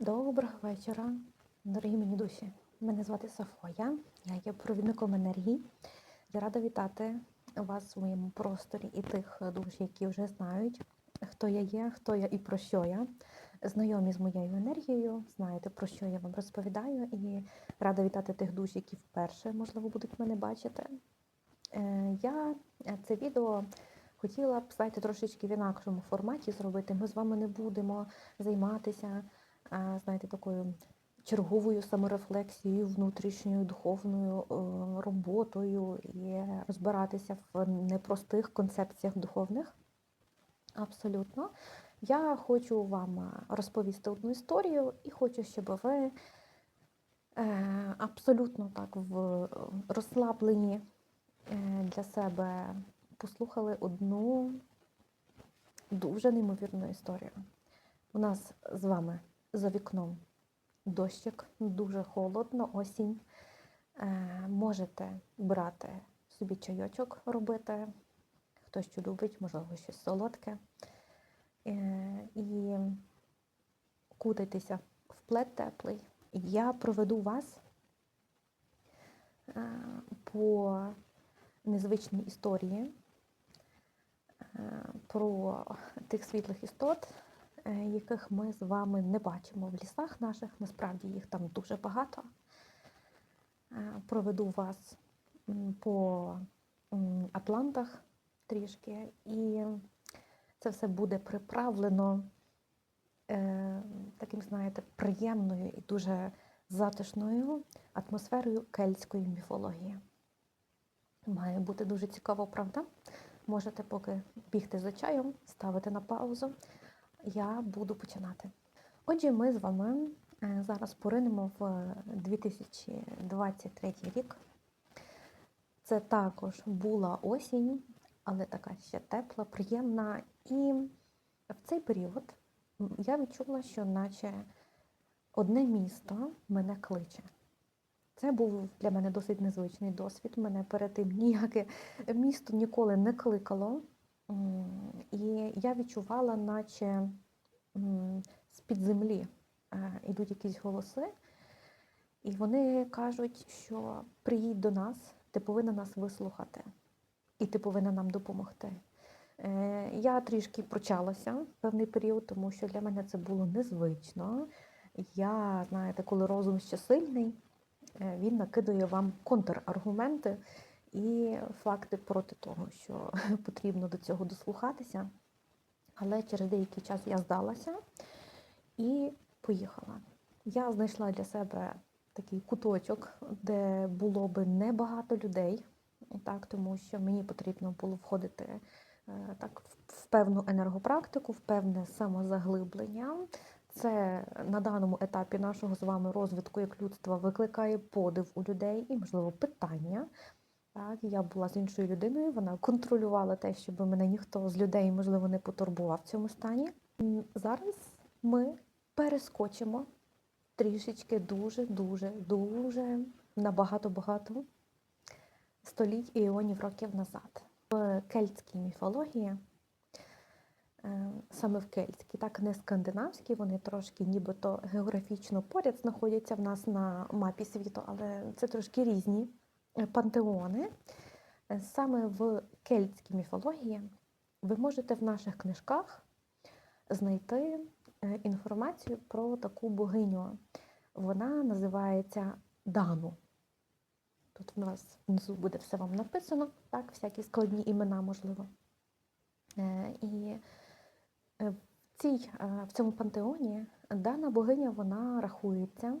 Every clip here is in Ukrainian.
Доброго вечора, дорогі мені душі. Мене звати Софоя, я є провідником енергії. Я рада вітати вас в моєму просторі і тих душ, які вже знають, хто я є, хто я і про що я. Знайомі з моєю енергією, знаєте, про що я вам розповідаю, і рада вітати тих душ, які вперше, можливо, будуть мене бачити. Е, Я це відео хотіла б, знаєте, трошечки в інакшому форматі зробити. Ми з вами не будемо займатися знаєте, такою черговою саморефлексією, внутрішньою духовною е, роботою і розбиратися в непростих концепціях духовних. Абсолютно. Я хочу вам е, розповісти одну історію і хочу, щоб ви е, абсолютно так в розслабленні е, для себе послухали одну дуже неймовірну історію. У нас з вами за вікном дощик, дуже холодно, осінь. Е, можете брати собі чайочок робити, хто що любить, можливо, щось солодке. Е, і кутайтеся в плед теплий. Я проведу вас е, по незвичній історії е, про тих світлих істот, яких ми з вами не бачимо в лісах наших. Насправді їх там дуже багато. Е, Проведу вас по Атлантах трішки, і це все буде приправлено е, таким, знаєте, приємною і дуже затишною атмосферою кельтської міфології. Має бути дуже цікаво, правда? Можете поки бігти за чаєм, ставити на паузу. Я буду починати. Отже, ми з вами е, зараз поринемо в 2023 рік. Це також була осінь, але така ще тепла, приємна. І в цей період я відчула, що наче одне місто мене кличе. Це був для мене досить незвичний досвід. Мене перед тим ніяке місто ніколи не кликало. І я відчувала, наче з-під землі е, йдуть якісь голоси, і вони кажуть, що приїдь до нас, ти повинна нас вислухати, і ти повинна нам допомогти. Е, Я трішки прочалася певний період, тому що для мене це було незвично. Я, знаєте, коли розум ще сильний, е, він накидує вам контраргументи і факти проти того, що потрібно до цього дослухатися. Але через деякий час я здалася і поїхала. Я знайшла для себе такий куточок, де було би небагато людей, так, тому що мені потрібно було входити е, так, в- певну енергопрактику, в певне самозаглиблення. Це на даному етапі нашого з вами розвитку як людства викликає подив у людей і, можливо, питання. Так, я була з іншою людиною, вона контролювала те, щоб мене ніхто з людей, можливо, не потурбував в цьому стані. Зараз ми перескочимо трішечки дуже, дуже, дуже набагато-багато століть і іонів років назад. В кельтській міфології, е, саме в кельтській, так не скандинавській, вони трошки нібито географічно поряд знаходяться в нас на мапі світу, але це трошки різні пантеони. Е, Саме в кельтській міфології ви можете в наших книжках знайти е, інформацію про таку богиню. Вона називається Дану. Тут в нас внизу буде все вам написано, так, всякі складні імена, можливо. Е, І е, в, цій, е, в цьому пантеоні дана богиня вона рахується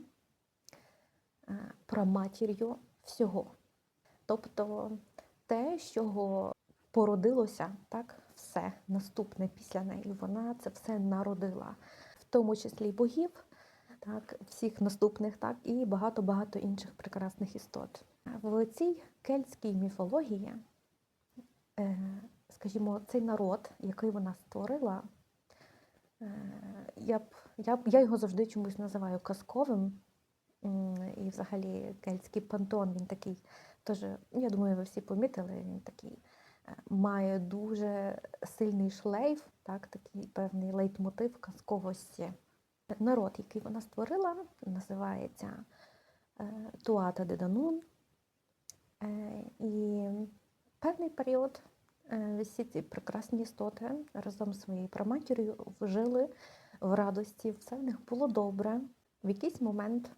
е, праматір'ю всього. Тобто те, з чого породилося, так, все наступне після неї, вона це все народила, в тому числі богів, так, всіх наступних, так, і багато-багато інших прекрасних істот. В цій кельтській міфології, е, скажімо, цей народ, який вона створила, е, я б я, б- я його завжди чомусь називаю казковим. І взагалі кельтський пантеон, він такий теж, я думаю, ви всі помітили, він такий е, має дуже сильний шлейф, так, такий певний лейтмотив казковості. Народ, який вона створила, називається е, Туата де Данун. Е, І певний період всі ці прекрасні істоти разом з своєю праматір'ю жили в радості, все в них було добре. В якийсь момент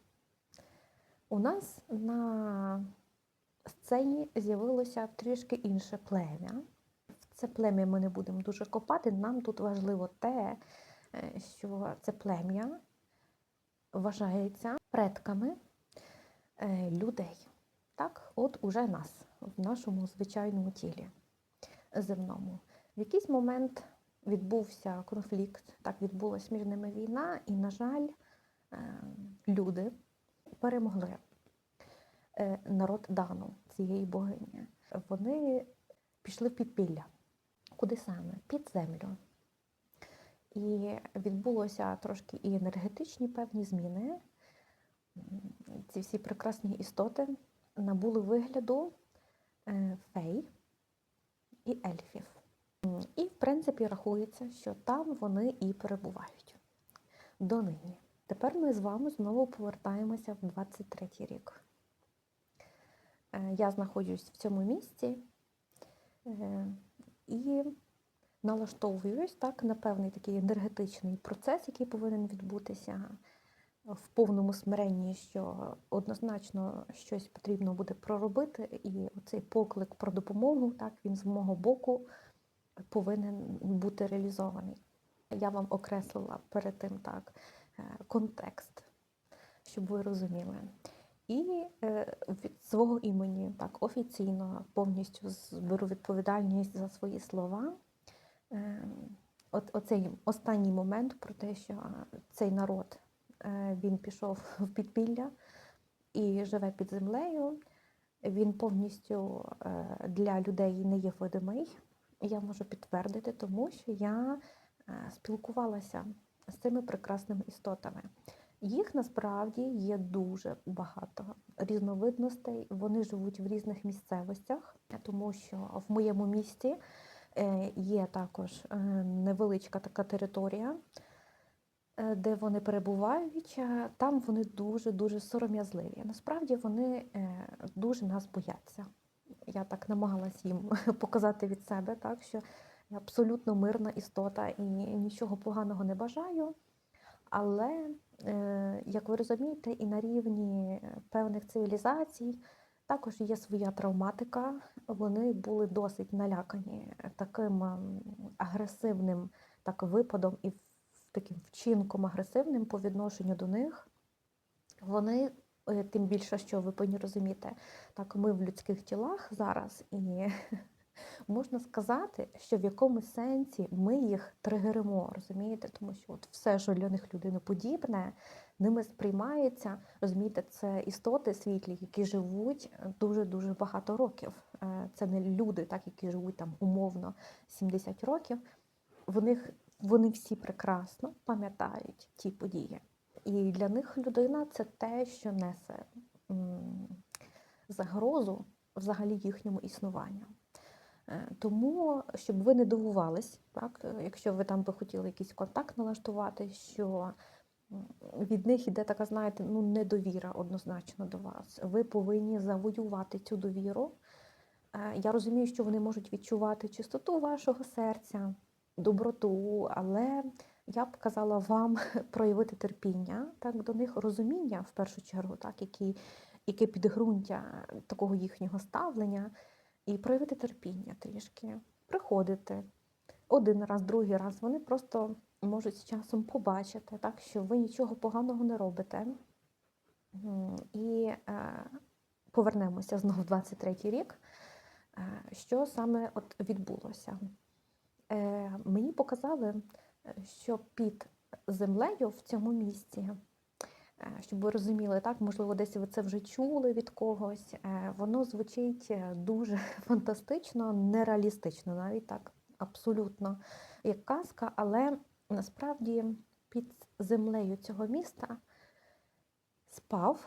у нас на сцені з'явилося трішки інше плем'я. В це плем'я ми не будемо дуже копати. Нам тут важливо те, е, що це плем'я вважається предками е, людей. Так, от уже нас в нашому звичайному тілі земному. В якийсь момент відбувся конфлікт, так відбулася між ними війна, і, на жаль, е, люди перемогли народ Дану, цієї богині. Вони пішли в підпілля. Куди саме? Під землю. І відбулося трошки і енергетичні певні зміни. Ці всі прекрасні істоти набули вигляду е, фей і ельфів. І, в принципі, рахується, що там вони і перебувають донині. Тепер ми з вами знову повертаємося в 23-й рік. Е, Я знаходжусь в цьому місці і налаштовуюсь так, на певний такий енергетичний процес, який повинен відбутися в повному смиренні, що однозначно щось потрібно буде проробити, і цей поклик про допомогу, так, він з мого боку повинен бути реалізований. Я вам окреслила перед тим так е, контекст, щоб ви розуміли. І е, від свого імені так офіційно повністю беру відповідальність за свої слова. Е, От оцей останній момент про те, що цей народ е, він пішов в підпілля і живе під землею. Він повністю для людей не є видимий. Я можу підтвердити, тому що я спілкувалася з цими прекрасними істотами. Їх насправді є дуже багато різновидностей. Вони живуть в різних місцевостях, тому що в моєму місті е, є також е, невеличка така територія, е, де вони перебувають. Там вони дуже дуже сором'язливі. Насправді вони дуже нас бояться. Я так намагалась їм показати від себе, так що я абсолютно мирна істота і нічого поганого не бажаю. Але, е, як ви розумієте, і на рівні певних цивілізацій також є своя травматика. Вони були досить налякані таким ем, агресивним так, випадом і таким вчинком агресивним по відношенню до них. Вони, е, тим більше, що ви повинні розуміти, так ми в людських тілах зараз, і можна сказати, що в якомусь сенсі ми їх тригеримо, розумієте? Тому що от все, що для них людиноподібне, ними сприймається, розумієте, це істоти світлі, які живуть дуже-дуже багато років. Е, Це не люди, так, які живуть там умовно 70 років. В них вони всі прекрасно пам'ятають ті події. І для них людина це те, що несе загрозу взагалі їхньому існуванню. Е, Тому, щоб ви не дивувались, так, е, якщо ви там би хотіли якийсь контакт налаштувати, що від них іде така, знаєте, ну, недовіра однозначно до вас. Ви повинні завоювати цю довіру. Е, Я розумію, що вони можуть відчувати чистоту вашого серця, доброту, але я б казала вам проявити терпіння так, до них, розуміння в першу чергу, так, які, яке підґрунтя такого їхнього ставлення, і проявити терпіння трішки, приходити один раз, другий раз. Вони просто можуть з часом побачити, так, що ви нічого поганого не робите. І е, повернемося знову в 23-й рік. Е, Що саме от відбулося? Е, Мені показали, що під землею в цьому місці, щоб ви розуміли, так, можливо, десь ви це вже чули від когось, е, воно звучить е, дуже фантастично, нереалістично, навіть так, абсолютно як казка, але насправді під землею цього міста спав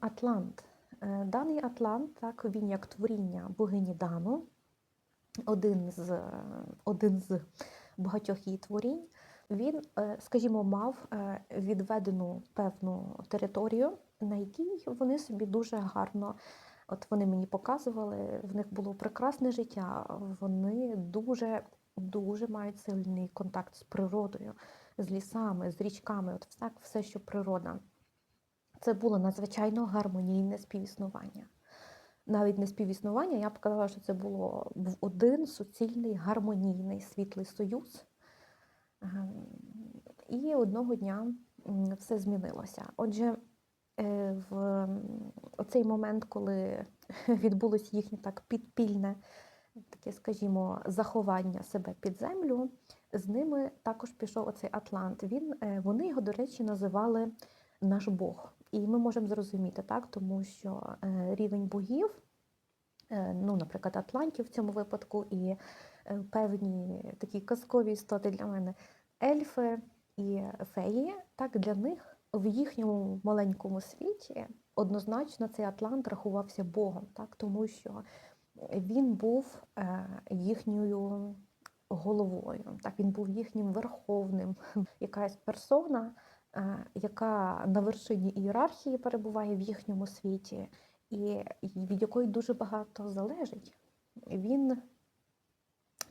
Атлант. Е, Даний Атлант, так, він як творіння богині Дану, один з, один з багатьох її творінь. Він, е, скажімо, мав е, відведену певну територію, на якій вони собі дуже гарно. От вони мені показували, в них було прекрасне життя. Вони дуже дуже мають сильний контакт з природою, з лісами, з річками, от все, все, що природа. Це було надзвичайно гармонійне співіснування. Навіть не співіснування, я б казала, що це було був один суцільний гармонійний світлий союз. І одного дня все змінилося. Отже, е, в м, оцей момент, коли відбулось їхнє так підпільне, таке, скажімо, заховання себе під землю, з ними також пішов оцей Атлант. Він, е, вони його, до речі, називали наш Бог. І ми можемо зрозуміти, так, тому що е, рівень богів, ну, наприклад, Атлантів в цьому випадку, і певні такі казкові істоти для мене, ельфи і феї, так, для них в їхньому маленькому світі однозначно цей Атлант рахувався Богом, так, тому що він був е, їхньою головою, так, він був їхнім верховним, якась персона, е, яка на вершині ієрархії перебуває в їхньому світі, і від якої дуже багато залежить. Він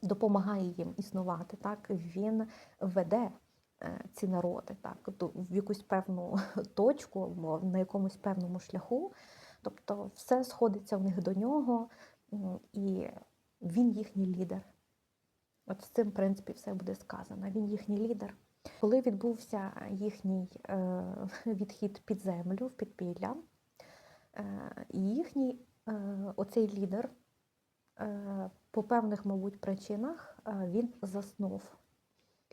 допомагає їм існувати, так? він веде е, ці народи так? в якусь певну точку або на якомусь певному шляху. Тобто все сходиться в них до нього, і він їхній лідер. От з цим, в принципі, все буде сказано. Він їхній лідер. Коли відбувся їхній е, відхід під землю, в підпілля, е, їхній оцей лідер по певних, мабуть, причинах е, він заснув.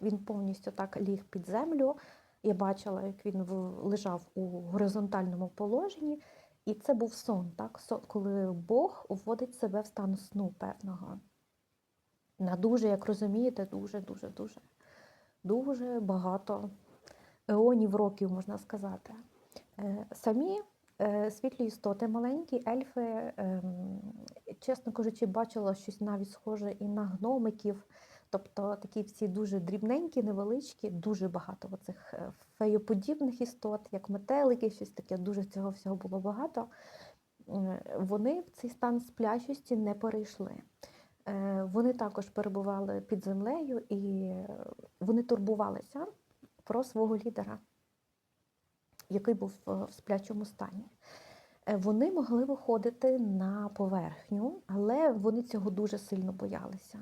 Він повністю так ліг під землю. Я бачила, як він лежав у горизонтальному положенні, і це був сон, так? Коли Бог вводить себе в стан сну певного. На дуже, як розумієте, дуже, дуже, дуже, багато еонів років, можна сказати. Е, Самі е, світлі істоти, маленькі ельфи, ем, чесно кажучи, бачила щось навіть схоже і на гномиків. Тобто такі всі дуже дрібненькі, невеличкі, дуже багато оцих е, феєподібних істот, як метелики, щось таке, дуже цього всього було багато. Е, Вони в цей стан сплячості не перейшли. Е, Вони також перебували під землею і е, вони турбувалися про свого лідера, який був в сплячому стані. Е, Вони могли виходити на поверхню, але вони цього дуже сильно боялися.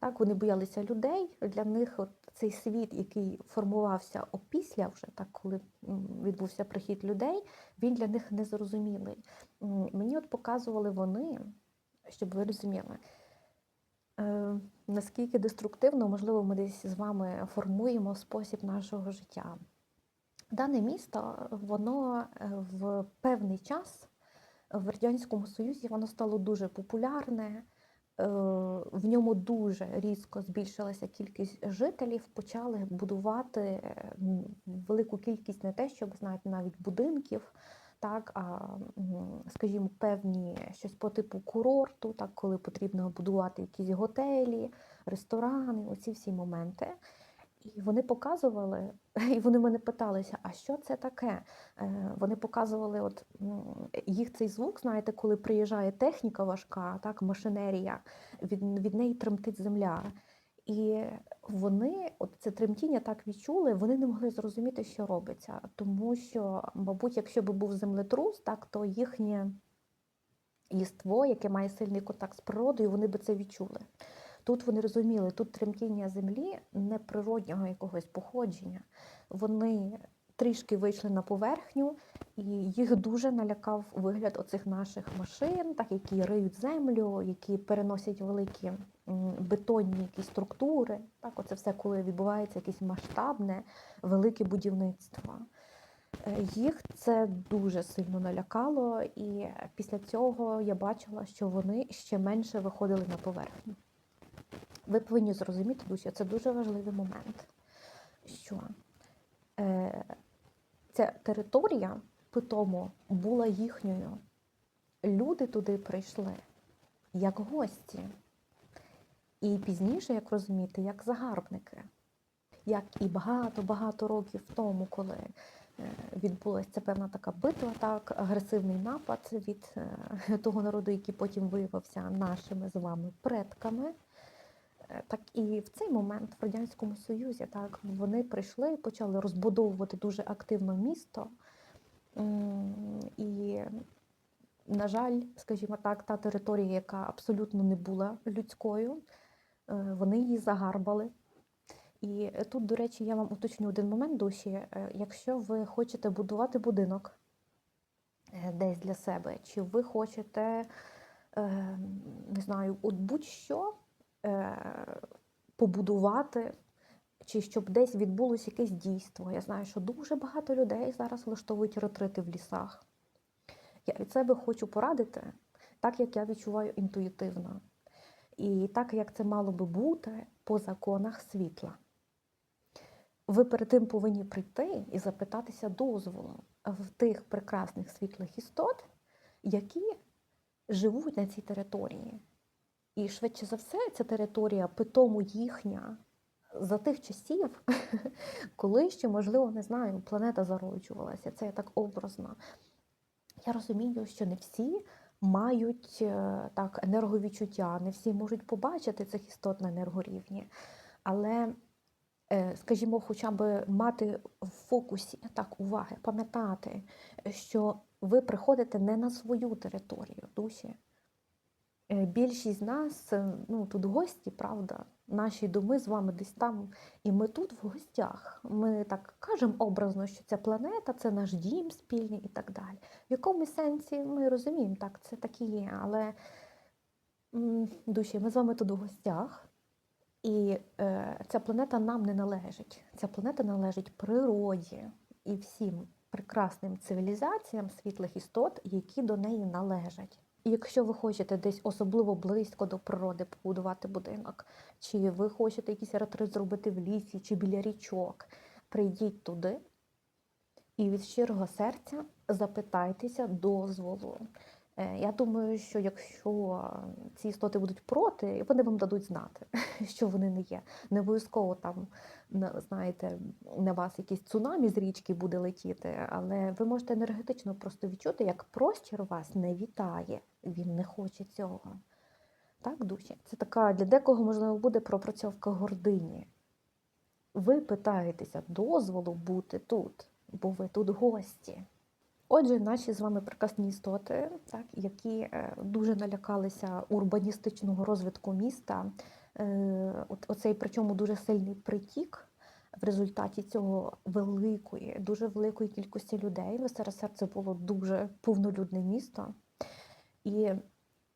Так, вони боялися людей. Для них от цей світ, який формувався опісля, вже так, коли відбувся прихід людей, він для них незрозумілий. Мені от показували вони, щоб ви розуміли, е, наскільки деструктивно, можливо, ми десь з вами формуємо спосіб нашого життя. Дане місто, воно е, в певний час в Радянському Союзі воно стало дуже популярне. е, В ньому дуже різко збільшилася кількість жителів, почали будувати е, велику кількість не те, щоб знаєте, навіть будинків, так, а скажімо, певні щось по типу курорту, так, коли потрібно будувати якісь готелі, ресторани, оці всі моменти. І вони показували, і вони мене питалися, а що це таке? Е, Вони показували от їх цей звук, знаєте, коли приїжджає техніка важка, так, машинерія, від, від неї тремтить земля. І вони, от це тремтіння так відчули, вони не могли зрозуміти, що робиться. Тому що, мабуть, якщо б був землетрус, так, то їхнє єство, яке має сильний контакт з природою, вони би це відчули. Тут вони розуміли, тут тремтіння землі неприроднього якогось походження. Вони трішки вийшли на поверхню, і їх дуже налякав вигляд оцих наших машин, так, які риють землю, які переносять великі бетонні якісь структури. Так, оце все, коли відбувається якесь масштабне, велике будівництво. Е, Їх це дуже сильно налякало, і після цього я бачила, що вони ще менше виходили на поверхню. Ви повинні зрозуміти, друзі, це дуже важливий момент, що е, ця територія питому була їхньою. Люди туди прийшли як гості. І пізніше, як розумієте, як загарбники. як і багато-багато років тому, коли е, відбулася певна така битва, так, агресивний напад від е, того народу, який потім виявився нашими з вами предками. Е, Так і в цей момент в Радянському Союзі так, вони прийшли і почали розбудовувати дуже активно місто. І, на жаль, скажімо так, та територія, яка абсолютно не була людською, е, вони її загарбали. І тут, до речі, я вам уточню один момент душі. Е, Якщо ви хочете будувати будинок десь для себе, чи ви хочете, е, не знаю, от будь-що побудувати, чи щоб десь відбулося якесь дійство. Я знаю, що дуже багато людей зараз влаштовують ретрити в лісах. Я від себе хочу порадити, так як я відчуваю інтуїтивно. І так, як це мало би бути по законах світла. Ви перед тим повинні прийти і запитатися дозволу в тих прекрасних світлих істот, які живуть на цій території. І швидше за все, ця територія питому їхня за тих часів, коли ще, можливо, не знаю, планета зароджувалася. Це я так образно. Я розумію, що не всі мають е, так енерговідчуття, не всі можуть побачити цих істот на енергорівні. Але, е, скажімо, хоча б мати в фокусі так уваги, пам'ятати, що ви приходите не на свою територію душі. Е, Більшість з нас е, ну, тут гості, правда, наші доми з вами десь там, і ми тут в гостях. Ми так кажемо образно, що ця планета це наш дім спільний і так далі. В якомусь сенсі ми розуміємо, так, це так і є, але душі, ми з вами тут у гостях, і е, ця планета нам не належить. Ця планета належить природі і всім прекрасним цивілізаціям світлих істот, які до неї належать. Якщо ви хочете десь особливо близько до природи побудувати будинок, чи ви хочете якийсь ретрит зробити в лісі чи біля річок, прийдіть туди і від щирого серця запитайтеся дозволу. Е, Я думаю, що якщо ці істоти будуть проти, вони вам дадуть знати, що вони не є. Не обов'язково там, знаєте, на вас якийсь цунамі з річки буде летіти, але ви можете енергетично просто відчути, як простір вас не вітає. Він не хоче цього. Так, душі? Це така для декого, можливо, буде пропрацьовка гордині. Ви питаєтеся дозволу бути тут, бо ви тут гості. Отже, наші з вами прекрасні істоти, так, які е, дуже налякалися урбаністичного розвитку міста, е, оцей причому дуже сильний притік в результаті цього великої, дуже великої кількості людей. В СРСР це було дуже повнолюдне місто. І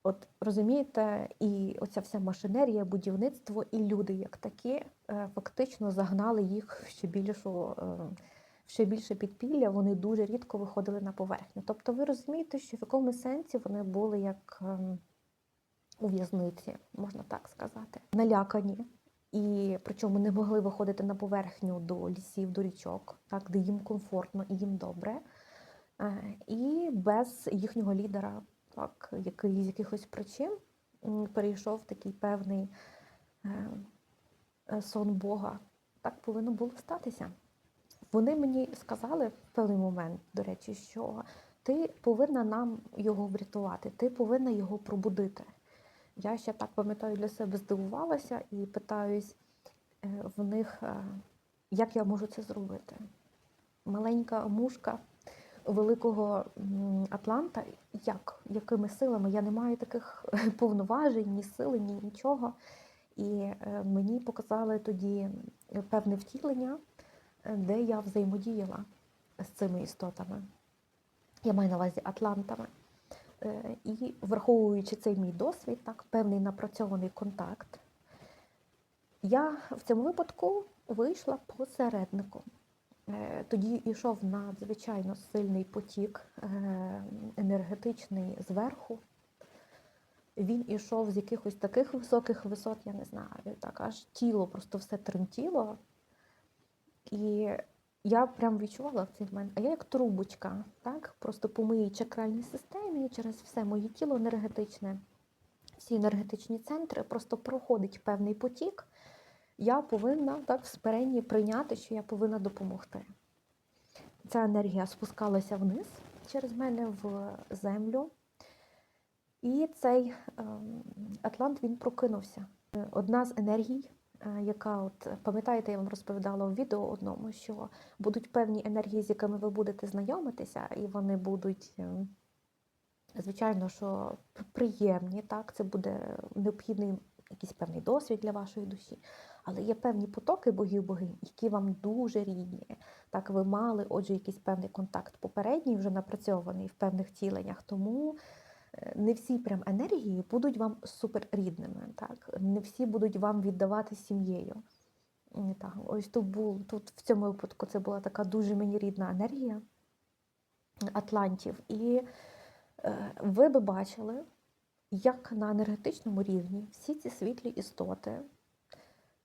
от розумієте, і оця вся машинерія, будівництво, і люди як такі е, фактично загнали їх ще більшу. Ще більше підпілля, вони дуже рідко виходили на поверхню. Тобто ви розумієте, що в якомусь сенсі вони були як ем, у в'язниці, можна так сказати, налякані. І причому не могли виходити на поверхню до лісів, до річок, так, де їм комфортно і їм добре. Е, І без їхнього лідера, так, який з якихось причин перейшов такий певний е, е, сон Бога. Так повинно було статися. Вони мені сказали в певний момент, до речі, що ти повинна нам його врятувати, ти повинна його пробудити. Я ще так пам'ятаю для себе здивувалася і питаюсь е, в них, е, як я можу це зробити. Маленька мушка великого Атланта, як, якими силами? Я не маю таких повноважень, ні сили, ні нічого. І е, мені показали тоді певне втілення, де я взаємодіяла з цими істотами. Я маю на увазі атлантами. Е, І враховуючи цей мій досвід, так, певний напрацьований контакт, я в цьому випадку вийшла посередником. Е, Тоді йшов надзвичайно сильний потік е, енергетичний зверху. Він ішов з якихось таких високих висот, я не знаю, так аж тіло просто все тремтіло. І я прям відчувала в цей момент, а я як трубочка, так? Просто по моїй чакральній системі, через все моє тіло енергетичне, всі енергетичні центри, просто проходить певний потік, я повинна так в смиренні прийняти, що я повинна допомогти. Ця енергія спускалася вниз через мене в землю. І цей ем, Атлант він прокинувся. Одна з енергій, яка, от пам'ятаєте, я вам розповідала в відео одному, що будуть певні енергії, з якими ви будете знайомитися, і вони будуть, е, звичайно, що приємні, так, це буде необхідний якийсь певний досвід для вашої душі. Але є певні потоки богів богинь, які вам дуже рідні. Так, ви мали, отже, якийсь певний контакт попередній, вже напрацьований в певних тіленнях. Тому е, не всі прям енергії будуть вам суперрідними. Так? Не всі будуть вам віддавати сім'єю. Так, ось тут був тут в цьому випадку це була така дуже мені рідна енергія Атлантів. І е, ви би бачили, як на енергетичному рівні всі ці світлі істоти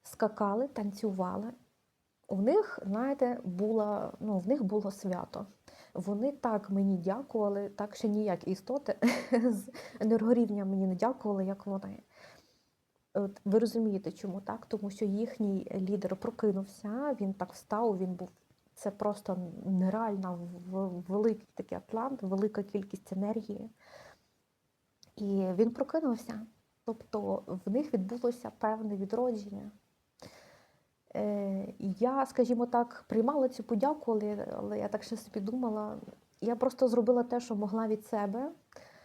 скакали, танцювали. У них, знаєте, було, ну, в них було свято. Вони так мені дякували, так ще ніяк істоти з енергорівня мені не дякували, як вони. От ви розумієте, чому так? Тому що їхній лідер прокинувся, він так встав, він був. Це просто нереально в- великий такий атлант, велика кількість енергії. І він прокинувся. Тобто в них відбулося певне відродження. Е, Я, скажімо так, приймала цю подяку, але, але я так ще собі думала. Я просто зробила те, що могла від себе,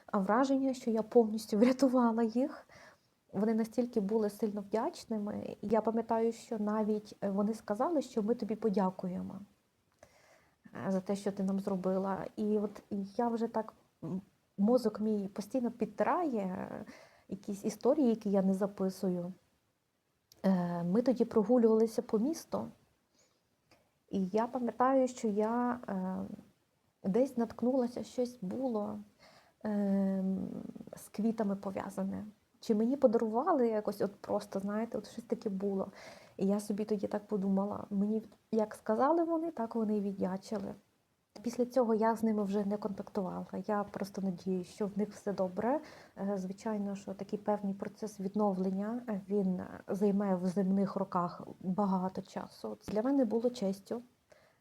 а враження, що я повністю врятувала їх. Вони настільки були сильно вдячними. Я пам'ятаю, що навіть е, вони сказали, що ми тобі подякуємо е, за те, що ти нам зробила. І от я вже так, мозок мій постійно підтирає якісь історії, які я не записую. Е, Ми тоді прогулювалися по місту, і я пам'ятаю, що я е, десь наткнулася, щось було е, з квітами пов'язане. Чи мені подарували якось, от просто, знаєте, от щось таке було. І я собі тоді так подумала: мені як сказали вони, так вони і віддячили. Після цього я з ними вже не контактувала. Я просто надію, що в них все добре. Е, Звичайно, що такий певний процес відновлення е, він е, займе в земних роках багато часу. Для мене було честю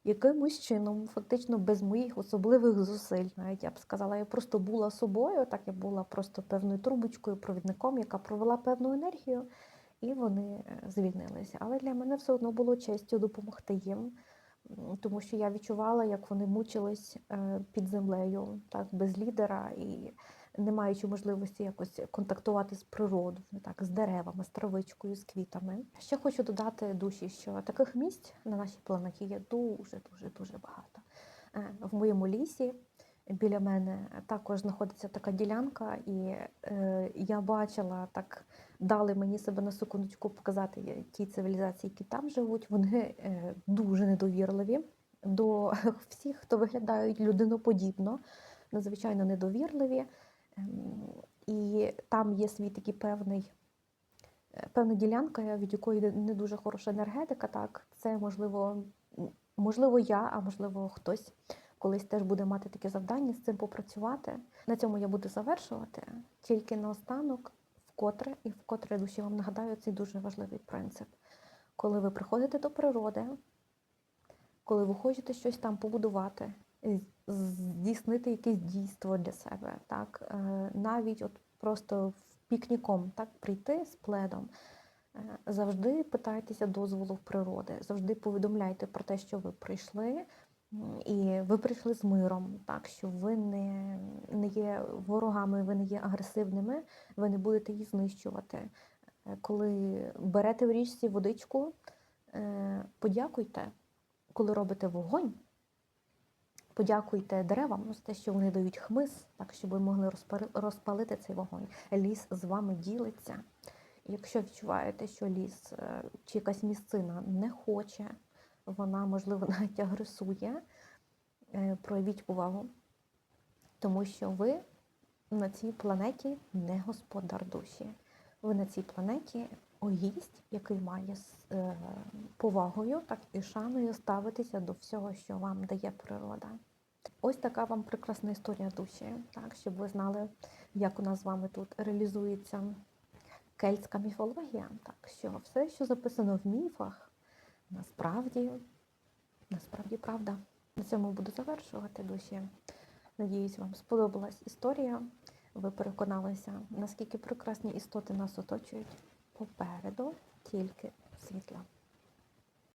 якимось чином, фактично без моїх особливих зусиль, навіть я б сказала, я просто була собою, так я була просто певною трубочкою, провідником, яка провела певну енергію, і вони звільнилися. Але для мене все одно було честю допомогти їм. Тому що я відчувала, як вони мучились е, під землею, так без лідера і не маючи можливості якось контактувати з природою, так з деревами, з травичкою, з квітами. Ще хочу додати душі, що таких місць на нашій планеті є дуже, дуже, дуже багато. Е, В моєму лісі біля мене також знаходиться така ділянка, і е, я бачила так. Дали мені себе на секундочку показати ті цивілізації, які там живуть. Вони е, дуже недовірливі до всіх, хто виглядають людиноподібно, надзвичайно недовірливі. Ем, І там є свій такий певний, е, певна ділянка, від якої не- дуже хороша енергетика. Так, це можливо, можливо, я, а можливо, хтось колись теж буде мати таке завдання з цим попрацювати. На цьому я буду завершувати. Тільки наостанок, вкотре і вкотре душі вам нагадаю цей дуже важливий принцип. Коли ви приходите до природи, коли ви хочете щось там побудувати, здійснити якесь дійство для себе, так е, навіть от просто пікніком так прийти з пледом. е, Завжди питайтеся дозволу в природи, завжди повідомляйте про те, що ви прийшли, і ви прийшли з миром, так що ви не, не є ворогами, ви не є агресивними, ви не будете її знищувати. Е, Коли берете в річці водичку, е, подякуйте, коли робите вогонь. Подякуйте деревам за те, що вони дають хмиз, так щоб ви могли розпалити цей вогонь. Ліс з вами ділиться. Якщо відчуваєте, що ліс е, чи якась місцина не хоче, вона, можливо, навіть агресує, е, проявіть увагу, тому що ви на цій планеті не господар душі. Ви на цій планеті гість, який має з е, повагою так і шаною ставитися до всього, що вам дає природа. Ось така вам прекрасна історія душі, так, щоб ви знали, як у нас з вами тут реалізується кельтська міфологія. Так що все, що записано в міфах, насправді, насправді правда. На цьому буду завершувати душі. Надіюсь, вам сподобалась історія. Ви переконалися, наскільки прекрасні істоти нас оточують. Попереду тільки світла.